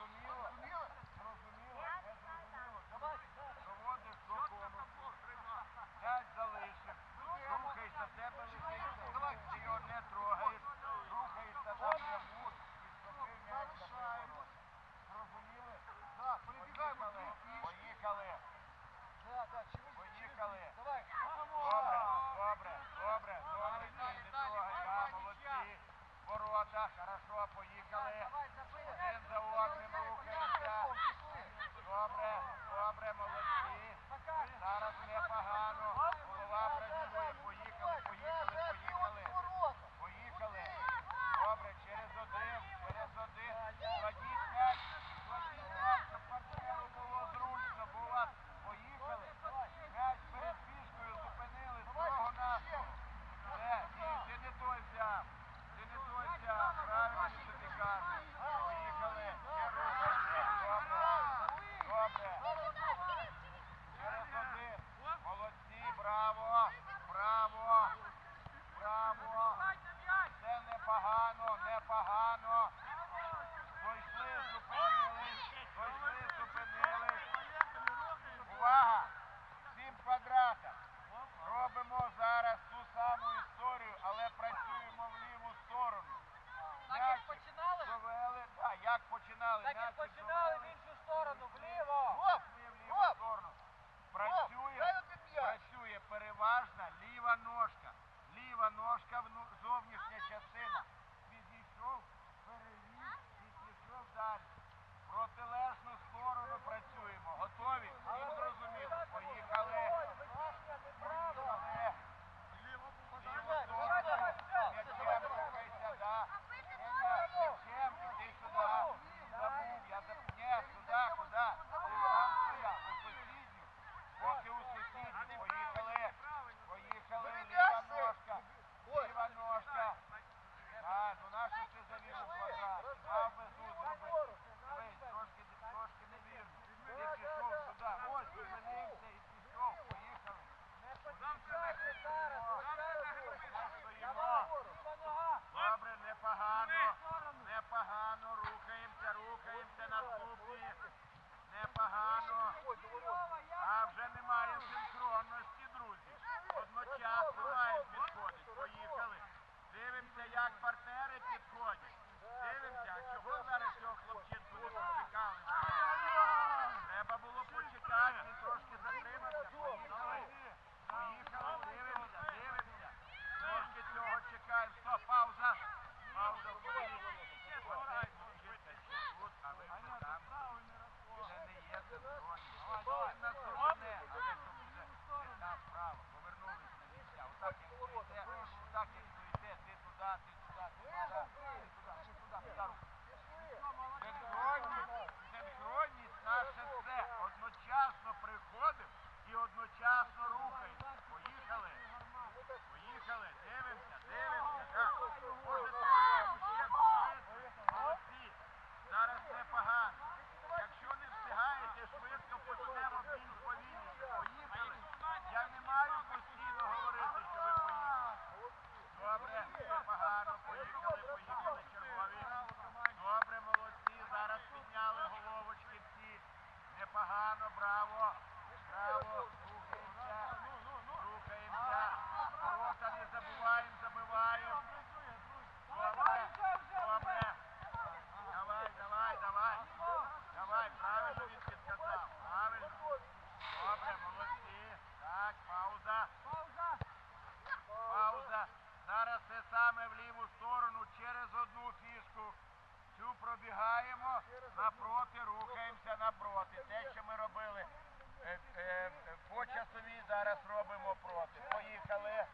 O'Neill ножка, ліва ножка, ну, зовнішня частина. Підійшов, перевів і пішов далі. Протилежну сторону працюємо. Готові? вибігаємо напроти, рухаємося напроти. Те, що ми робили е, е, е, по часовій, зараз робимо проти. Поїхали.